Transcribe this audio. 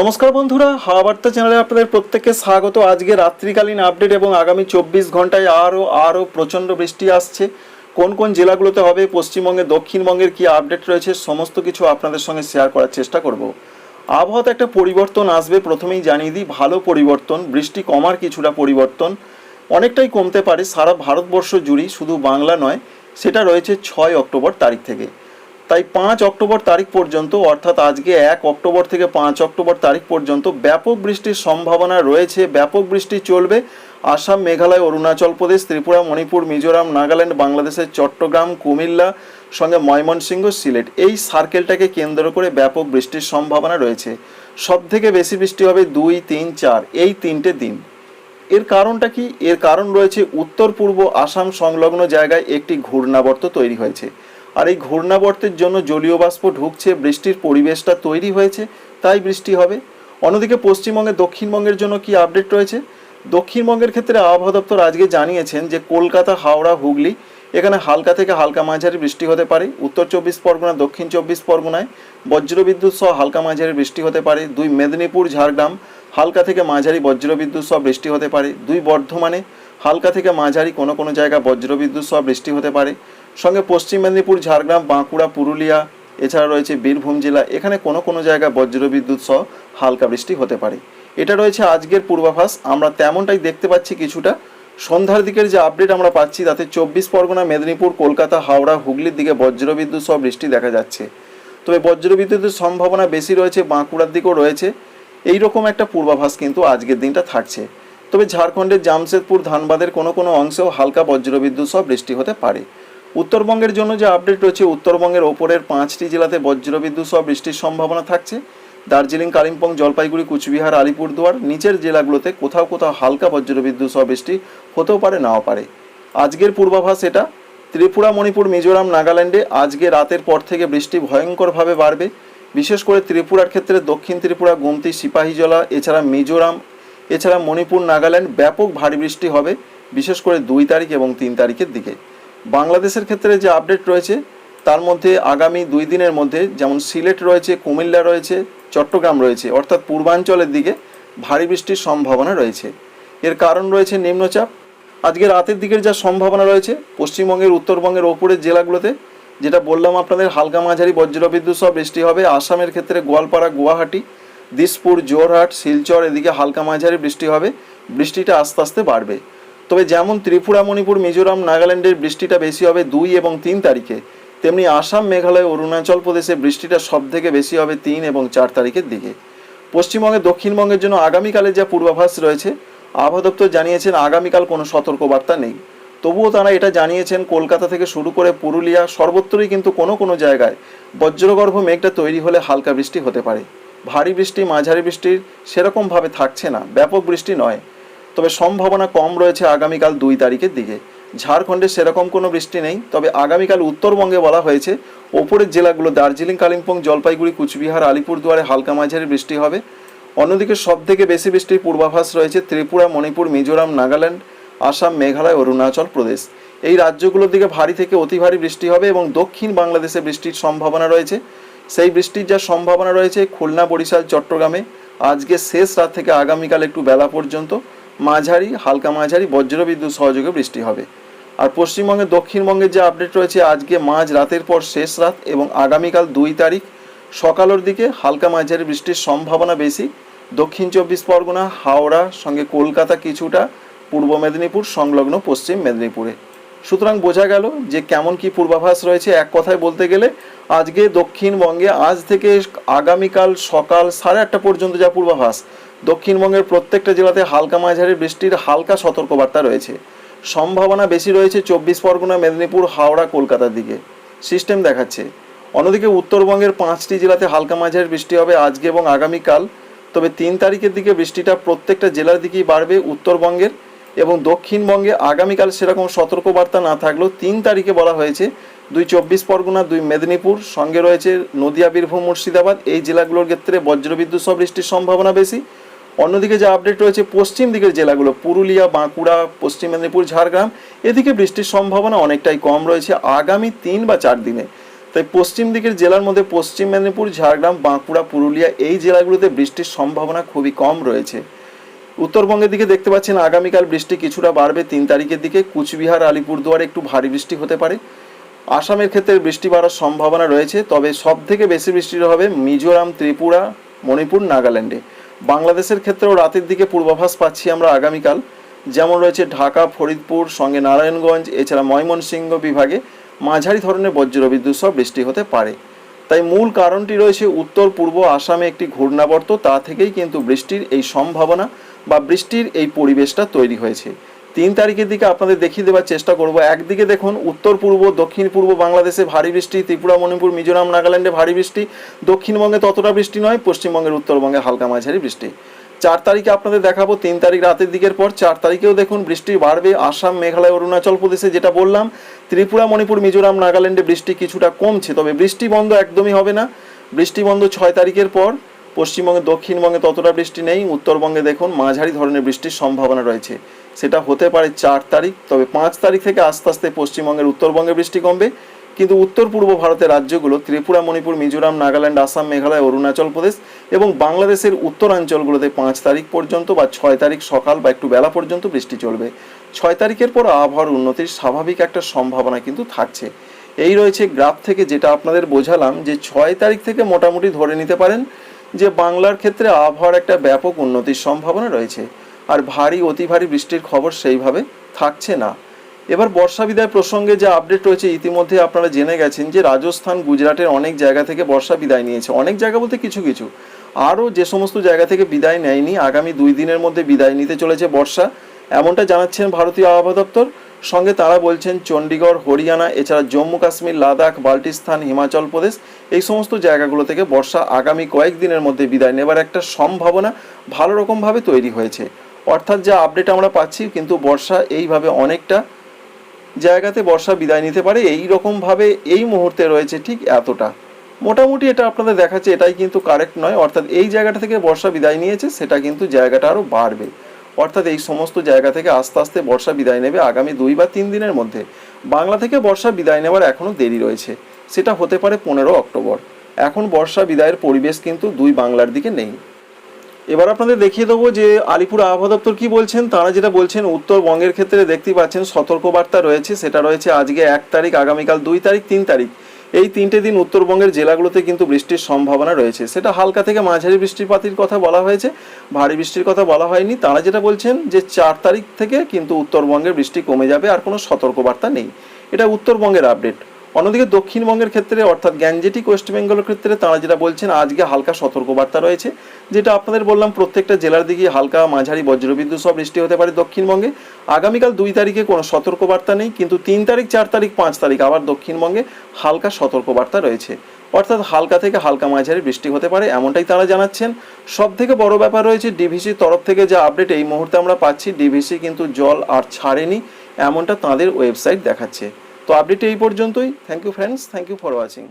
নমস্কার বন্ধুরা হাওয়া বার্তা চ্যানেলে আপনাদের প্রত্যেককে স্বাগত। আজকে রাত্রিকালীন আপডেট এবং আগামী চব্বিশ ঘন্টায় আরও আরও প্রচণ্ড বৃষ্টি আসছে। কোন কোন জেলাগুলোতে হবে, পশ্চিমবঙ্গে, দক্ষিণবঙ্গের কি আপডেট রয়েছে, সমস্ত কিছু আপনাদের সঙ্গে শেয়ার করার চেষ্টা করব। আবহাওয়াতে একটা পরিবর্তন আসবে, প্রথমেই জানিয়ে দিই, ভালো পরিবর্তন, বৃষ্টি কমার কিছুটা পরিবর্তন, অনেকটাই কমতে পারে, সারা ভারতবর্ষ জুড়েই শুধু বাংলা নয়, সেটা রয়েছে ছয় অক্টোবর তারিখ থেকে। তাই পাঁচ অক্টোবর তারিখ পর্যন্ত, অর্থাৎ আজকে এক অক্টোবর থেকে পাঁচ অক্টোবর তারিখ পর্যন্ত ব্যাপক বৃষ্টির সম্ভাবনা রয়েছে, ব্যাপক বৃষ্টি চলবে। আসাম, মেঘালয়, অরুণাচল প্রদেশ, ত্রিপুরা, মণিপুর, মিজোরাম, নাগাল্যান্ড, বাংলাদেশের চট্টগ্রাম, কুমিল্লা, সঙ্গে ময়মনসিংহ, সিলেট। এই সার্কেলটাকে কেন্দ্র করে ব্যাপক বৃষ্টির সম্ভাবনা রয়েছে। সব থেকে বেশি বৃষ্টি হবে দুই, তিন, চার, এই তিনটে দিন। এর কারণটা কি? এর কারণ রয়েছে উত্তর পূর্ব আসাম সংলগ্ন জায়গায় একটি ঘূর্ণাবর্ত তৈরি হয়েছে। আর এই ঘূর্ণাবর্তের জন্য জলীয় বাষ্প ঢুকছে, বৃষ্টির পরিবেশটা তৈরি হয়েছে, তাই বৃষ্টি হবে। অন্যদিকে পশ্চিমবঙ্গে দক্ষিণবঙ্গের জন্য কি আপডেট রয়েছে? দক্ষিণবঙ্গের ক্ষেত্রে আবহাওয়া দপ্তর আজকে জানিয়েছেন যে কলকাতা, হাওড়া, হুগলি, এখানে হালকা থেকে হালকা মাঝারি বৃষ্টি হতে পারে। উত্তর চব্বিশ পরগনা, দক্ষিণ চব্বিশ পরগনায় বজ্রবিদ্যুৎ সহ হালকা মাঝারি বৃষ্টি হতে পারে। দুই মেদিনীপুর, ঝাড়গ্রাম, হালকা থেকে মাঝারি বজ্রবিদ্যুৎ সহ বৃষ্টি হতে পারে। দুই বর্ধমানে হালকা থেকে মাঝারি কোনো কোনো জায়গায় বজ্রবিদ্যুৎ সহ বৃষ্টি হতে পারে। সঙ্গে পশ্চিম মেদিনীপুর, ঝাড়গ্রাম, বাঁকুড়া, পুরুলিয়া, এছাড়া রয়েছে বীরভূম জেলা। এখানে কোনো কোনো জায়গায় বজ্রবিদ্যুৎ সহ হালকা বৃষ্টি হতে পারে। এটা রয়েছে আজকের পূর্বাভাস। আমরা তেমনটাই দেখতে পাচ্ছি কিছুটা। সন্ধ্যার দিকের যে আপডেট আমরা পাচ্ছি, তাতে চব্বিশ পরগনা, মেদিনীপুর, কলকাতা, হাওড়া, হুগলির দিকে বজ্রবিদ্যুৎ সহ বৃষ্টি দেখা যাচ্ছে। তবে বজ্রবিদ্যুতের সম্ভাবনা বেশি রয়েছে, বাঁকুড়ার দিকেও রয়েছে। এই রকম একটা পূর্বাভাস কিন্তু আজকের দিনটা থাকছে। তবে ঝাড়খণ্ডের জামশেদপুর, ধানবাদের কোনো কোনো অংশেও হালকা বজ্রবিদ্যুৎ সহ বৃষ্টি হতে পারে। উত্তরবঙ্গের জন্য যে আপডেট রয়েছে, উত্তরবঙ্গের ওপরের পাঁচটি জেলাতে বজ্রবিদ্যুৎ সহ বৃষ্টির সম্ভাবনা থাকছে। দার্জিলিং, কালিম্পং, জলপাইগুড়ি, কুচবিহার, আলিপুরদুয়ার, নিচের জেলাগুলোতে কোথাও কোথাও হালকা বজ্রবিদ্যুৎ সহ বৃষ্টি হতেও পারে, নাও পারে। আজকের পূর্বাভাস এটা, ত্রিপুরা, মণিপুর, মিজোরাম, নাগাল্যান্ডে আজকে রাতের পর থেকে বৃষ্টি ভয়ঙ্করভাবে বাড়বে। বিশেষ করে ত্রিপুরার ক্ষেত্রে দক্ষিণ ত্রিপুরা, গুমতি, সিপাহীজলা, এছাড়া মিজোরাম, এছাড়া মণিপুর, নাগাল্যান্ড ব্যাপক ভারী বৃষ্টি হবে, বিশেষ করে দুই তারিখ এবং তিন তারিখের দিকে। বাংলাদেশের ক্ষেত্রে যে আপডেট রয়েছে, তার মধ্যে আগামী দুই দিনের মধ্যে যেমন সিলেট রয়েছে, কুমিল্লা রয়েছে, চট্টগ্রাম রয়েছে, অর্থাৎ পূর্বাঞ্চলের দিকে ভারী বৃষ্টির সম্ভাবনা রয়েছে। এর কারণ রয়েছে নিম্নচাপ। আজকে রাতের দিকের যা সম্ভাবনা রয়েছে, পশ্চিমবঙ্গের, উত্তরবঙ্গের ওপরের জেলাগুলোতে, যেটা বললাম আপনাদের, হালকা মাঝারি বজ্রবিদ্যুৎ সহ বৃষ্টি হবে। আসামের ক্ষেত্রে গোয়ালপাড়া, গুয়াহাটি, দিসপুর, জোরহাট, শিলচর, এদিকে হালকা মাঝারি বৃষ্টি হবে। বৃষ্টিটা আস্তে আস্তে বাড়বে। তবে যেমন ত্রিপুরা, মণিপুর, মিজোরাম, নাগাল্যান্ডের বৃষ্টিটা বেশি হবে দুই এবং তিন তারিখে, তেমনি আসাম, মেঘালয়, অরুণাচল প্রদেশে বৃষ্টিটা সব থেকে বেশি হবে তিন এবং চার তারিখের দিকে। পশ্চিমবঙ্গে, দক্ষিণবঙ্গের জন্য আগামীকালের যা পূর্বাভাস রয়েছে, আবহাওয়া দপ্তর জানিয়েছেন আগামীকাল কোনো সতর্কবার্তা নেই। তবুও তারা এটা জানিয়েছেন, কলকাতা থেকে শুরু করে পুরুলিয়া, সর্বত্রই কিন্তু কোনো কোনো জায়গায় বজ্রগর্ভ মেঘটা তৈরি হলে হালকা বৃষ্টি হতে পারে। ভারী বৃষ্টি, মাঝারি বৃষ্টির সেরকমভাবে থাকছে না, ব্যাপক বৃষ্টি নয়। তবে সম্ভাবনা কম রয়েছে আগামীকাল দুই তারিখের দিকে। ঝাড়খণ্ডে সেরকম কোনো বৃষ্টি নেই, তবে আগামীকাল উত্তরবঙ্গে বলা হয়েছে, ওপরের জেলাগুলো দার্জিলিং, কালিম্পং, জলপাইগুড়ি, কুচবিহার, আলিপুরদুয়ারে হালকা মাঝারি বৃষ্টি হবে। অন্যদিকে সব থেকে বেশি বৃষ্টির পূর্বাভাস রয়েছে ত্রিপুরা, মণিপুর, মিজোরাম, নাগাল্যান্ড, আসাম, মেঘালয়, অরুণাচল প্রদেশ। এই রাজ্যগুলোর দিকে ভারী থেকে অতি ভারী বৃষ্টি হবে এবং দক্ষিণ বাংলাদেশে বৃষ্টির সম্ভাবনা রয়েছে। সেই বৃষ্টির যা সম্ভাবনা রয়েছে খুলনা, বরিশাল, চট্টগ্রামে, আজকে শেষ রাত থেকে আগামীকাল একটু বেলা পর্যন্ত। মাঝারি, হালকা মাঝারি বজ্রবিদ্যুৎ সহযোগে বৃষ্টি হবে। আর পশ্চিমবঙ্গের দক্ষিণবঙ্গের যে আপডেট রয়েছে, আজকে মাঝ রাতের পর শেষ রাত এবং আগামীকাল দুই তারিখ, সকালের দিকে হালকা মাঝারি বৃষ্টির সম্ভাবনা বেশি। দক্ষিণ চব্বিশ পরগনা, হাওড়া, সঙ্গে কলকাতা কিছুটা, পূর্ব মেদিনীপুর, সংলগ্ন পশ্চিম মেদিনীপুরে। সুতরাং বোঝা গেল যে কেমন কি পূর্বাভাস রয়েছে। এক কথায় বলতে গেলে, আজকে দক্ষিণবঙ্গে আজ থেকে আগামীকাল সকাল সাড়ে আটটা পর্যন্ত যা পূর্বাভাস। দক্ষিণবঙ্গের প্রত্যেকটা জেলাতে হালকা মাঝারি বৃষ্টির হালকা সতর্কবার্তা রয়েছে। সম্ভাবনা বেশি রয়েছে চব্বিশ পরগনা, মেদিনীপুর, হাওড়া, কলকাতার দিকে। সিস্টেম দেখাচ্ছে। অন্যদিকে উত্তরবঙ্গের পাঁচটি জেলাতে হালকা মাঝারি বৃষ্টি হবে আজকে এবং আগামীকাল। তবে তিন তারিখের দিকে বৃষ্টিটা প্রত্যেকটা জেলার দিকেই বাড়বে। উত্তরবঙ্গের এবং দক্ষিণবঙ্গে আগামীকাল সেরকম সতর্কবার্তা না থাকলেও তিন তারিখে বলা হয়েছে, দুই চব্বিশ পরগনা, দুই মেদিনীপুর, সঙ্গে রয়েছে নদিয়া, বীরভূম, মুর্শিদাবাদ, এই জেলাগুলোর ক্ষেত্রে বজ্রবিদ্যুৎ সহ বৃষ্টির সম্ভাবনা বেশি। অন্যদিকে যে আপডেট রয়েছে, পশ্চিম দিকের জেলাগুলো, পুরুলিয়া, বাঁকুড়া, পশ্চিম মেদিনীপুর, ঝাড়গ্রাম, এদিকে বৃষ্টির সম্ভাবনা অনেকটাই কম রয়েছে আগামী তিন বা চার দিনে। তাই পশ্চিম দিকের জেলার মধ্যে পশ্চিম মেদিনীপুর, ঝাড়গ্রাম, বাঁকুড়া, পুরুলিয়া এই জেলাগুলোতে বৃষ্টির সম্ভাবনা খুবই কম রয়েছে। উত্তরবঙ্গের দিকে দেখতে পাচ্ছেন, আগামীকাল বৃষ্টি কিছুটা বাড়বে তিন তারিখের দিকে। কুচবিহার, আলিপুরদুয়ারে একটু ভারী বৃষ্টি হতে পারে। আসামের ক্ষেত্রে বৃষ্টি বাড়ার সম্ভাবনা রয়েছে, তবে সব থেকে বেশি বৃষ্টি হবে মিজোরাম, ত্রিপুরা, মণিপুর, নাগাল্যান্ডে। বাংলাদেশের ক্ষেত্রেও রাতের দিকে পূর্বাভাস পাচ্ছি আমরা আগামীকাল। যেমন রয়েছে ঢাকা, ফরিদপুর, সঙ্গে নারায়ণগঞ্জ, এছাড়া ময়মনসিংহ বিভাগে মাঝারি ধরনের বজ্রবিদ্যুৎ সহ বৃষ্টি হতে পারে। তাই মূল কারণটি রয়েছে উত্তর পূর্ব আসামে একটি ঘূর্ণাবর্ত, তা থেকেই কিন্তু বৃষ্টির এই সম্ভাবনা। বা বৃষ্টির এই পরিবেশটা তৈরি হয়েছে। তিন তারিখের দিকে আপনাদের দেখিয়ে দেওয়ার চেষ্টা করব। একদিকে দেখুন উত্তর পূর্ব, দক্ষিণ পূর্ব বাংলাদেশে ভারী বৃষ্টি, ত্রিপুরা, মণিপুর, মিজোরাম, নাগাল্যান্ডে ভারী বৃষ্টি, দক্ষিণবঙ্গে ততটা বৃষ্টি নয়, পশ্চিমবঙ্গের উত্তরবঙ্গে হালকা মাঝারি বৃষ্টি। চার তারিখে আপনাদের দেখাবো তিন তারিখ রাতের দিকের পর। চার তারিখেও দেখুন বৃষ্টি বাড়বে। আসাম, মেঘালয়, অরুণাচল প্রদেশে যেটা বললাম, ত্রিপুরা, মণিপুর, মিজোরাম, নাগাল্যান্ডে বৃষ্টি কিছুটা কমছে, তবে বৃষ্টি বন্ধ একদমই হবে না। বৃষ্টি বন্ধ ছয় তারিখের পর। পশ্চিমবঙ্গে, দক্ষিণবঙ্গে ততটা বৃষ্টি নেই, উত্তরবঙ্গে দেখুন মাঝারি ধরনের বৃষ্টির সম্ভাবনা রয়েছে। সেটা হতে পারে চার তারিখ, তবে পাঁচ তারিখ থেকে আস্তে আস্তে পশ্চিমবঙ্গের উত্তরবঙ্গে বৃষ্টি কমবে। কিন্তু উত্তর পূর্ব ভারতের রাজ্যগুলো, ত্রিপুরা, মণিপুর, মিজোরাম, নাগাল্যান্ড, আসাম, মেঘালয়, অরুণাচল প্রদেশ এবং বাংলাদেশের উত্তরাঞ্চলগুলোতে পাঁচ তারিখ পর্যন্ত বা ছয় তারিখ সকাল বা একটু বেলা পর্যন্ত বৃষ্টি চলবে। ছয় তারিখের পর আবহাওয়ার উন্নতির স্বাভাবিক একটা সম্ভাবনা কিন্তু থাকছে। এই রয়েছে গ্রাফ থেকে যেটা আপনাদের বোঝালাম যে ছয় তারিখ থেকে মোটামুটি ধরে নিতে পারেন যে বাংলার ক্ষেত্রে আবহাওয়ার একটা ব্যাপক উন্নতির সম্ভাবনা রয়েছে, আর ভারী, অতি ভারী বৃষ্টির খবর সেইভাবে থাকছে না। এবার বর্ষা বিদায় প্রসঙ্গে যে আপডেট রয়েছে, ইতিমধ্যে আপনারা জেনে গেছেন যে রাজস্থান, গুজরাটের অনেক জায়গা থেকে বর্ষা বিদায় নিয়েছে। অনেক জায়গা বলতে কিছু কিছু। আরও যে সমস্ত জায়গা থেকে বিদায় নেয়নি, আগামী দুই দিনের মধ্যে বিদায় নিতে চলেছে বর্ষা, এমনটা জানাচ্ছেন ভারতীয় আবহাওয়া দপ্তর। সঙ্গে তারা বলছেন, চণ্ডীগড়, হরিয়ানা, এছাড়া জম্মু, কাশ্মীর, লাদাখ বাল্টিস্তান হিমাচল প্রদেশ, এই সমস্ত জায়গাগুলো থেকে বর্ষা আগামী কয়েকদিনের মধ্যে বিদায় নেবার একটা সম্ভাবনা ভালো রকমভাবে তৈরি হয়েছে। অর্থাৎ যা আপডেট আমরা পাচ্ছি, কিন্তু বর্ষা এইভাবে অনেকটা জায়গাতে বর্ষা বিদায় নিতে পারে, এই রকমভাবে এই মুহূর্তে রয়েছে ঠিক এতটা। মোটামুটি এটা আপনাদের দেখাচ্ছে, এটাই কিন্তু কারেক্ট নয়, অর্থাৎ এই জায়গাটা থেকে বর্ষা বিদায় নিয়েছে, সেটা কিন্তু জায়গাটা আরও বাড়বে। অর্থাৎ এই সমস্ত জায়গা থেকে আস্তে আস্তে বর্ষা বিদায় নেবে আগামী দুই বা তিন দিনের মধ্যে। বাংলা থেকে বর্ষা বিদায় নেওয়ার এখনও দেরি রয়েছে। সেটা হতে পারে পনেরো অক্টোবর। এখন বর্ষা বিদায়ের পরিবেশ কিন্তু দুই বাংলার দিকে নেই। এবার আপনাদের দেখিয়ে দেবো যে আলিপুর আবহাওয়া দপ্তর কী বলছেন, তারা যেটা বলছেন উত্তরবঙ্গের ক্ষেত্রে দেখতেই পাচ্ছেন সতর্কবার্তা রয়েছে, সেটা রয়েছে আজকে এক তারিখ, আগামীকাল দুই তারিখ, তিন তারিখ। এই তিনটে দিন উত্তরবঙ্গের জেলাগুলোতে কিন্তু বৃষ্টির সম্ভাবনা রয়েছে। সেটা হালকা থেকে মাঝারি বৃষ্টিপাতির কথা বলা হয়েছে। ভারী বৃষ্টির কথা বলা হয়নি। তারা যেটা বলছেন যে চার তারিখ থেকে কিন্তু উত্তরবঙ্গের বৃষ্টি কমে যাবে আর কোনো সতর্কবার্তা নেই। এটা উত্তরবঙ্গের আপডেট। অন্যদিকে দক্ষিণবঙ্গের ক্ষেত্রে, অর্থাৎ গ্যাঞ্জেটিক ওয়েস্ট বেঙ্গলের ক্ষেত্রে, তারা যেটা বলছেন, আজকে হালকা সতর্কবার্তা রয়েছে, যেটা আপনাদের বললাম প্রত্যেকটা জেলার দিকে হালকা মাঝারি বজ্রবিদ্যুৎ সব বৃষ্টি হতে পারে দক্ষিণবঙ্গে। আগামীকাল দুই তারিখে কোনো সতর্কবার্তা নেই, কিন্তু তিন তারিখ, চার তারিখ, পাঁচ তারিখ আবার দক্ষিণবঙ্গে হালকা সতর্কবার্তা রয়েছে। অর্থাৎ হালকা থেকে হালকা মাঝারি বৃষ্টি হতে পারে, এমনটাই তারা জানাচ্ছেন। সব থেকে বড় ব্যাপার রয়েছে, ডিভিসির তরফ থেকে যে আপডেট এই মুহূর্তে আমরা পাচ্ছি, ডিভিসি কিন্তু জল আর ছাড়েনি, এমনটা তাদের ওয়েবসাইট দেখাচ্ছে। তো আপডেট এই পর্যন্তই। Thank you friends thank you for watching